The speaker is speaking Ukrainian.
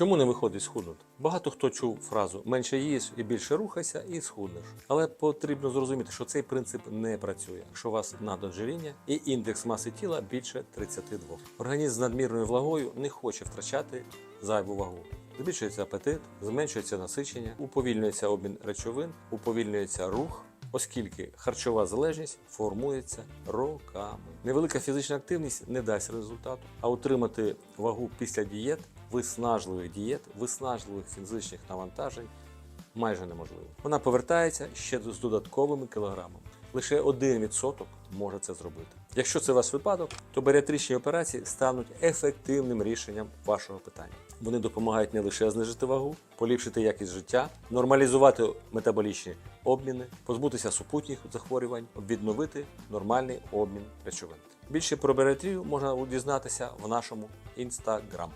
Чому не виходить схуднути? Багато хто чув фразу менше їж і більше рухайся, і схуднеш. Але потрібно зрозуміти, що цей принцип не працює, якщо у вас надоджиріння і індекс маси тіла більше 32. Організм з надмірною влагою не хоче втрачати зайву вагу. Збільшується апетит, зменшується насичення, уповільнюється обмін речовин, уповільнюється рух, оскільки харчова залежність формується роками. Невелика фізична активність не дасть результату, а утримати вагу після дієт, виснажливих дієт, виснажливих фізичних навантажень майже неможливо. Вона повертається ще з додатковими кілограмами. Лише 1% може це зробити. Якщо це ваш випадок, то баріатричні операції стануть ефективним рішенням вашого питання. Вони допомагають не лише знижити вагу, поліпшити якість життя, нормалізувати метаболічні обміни, позбутися супутніх захворювань, відновити нормальний обмін речовин. Більше про баріатрію можна дізнатися в нашому інстаграм.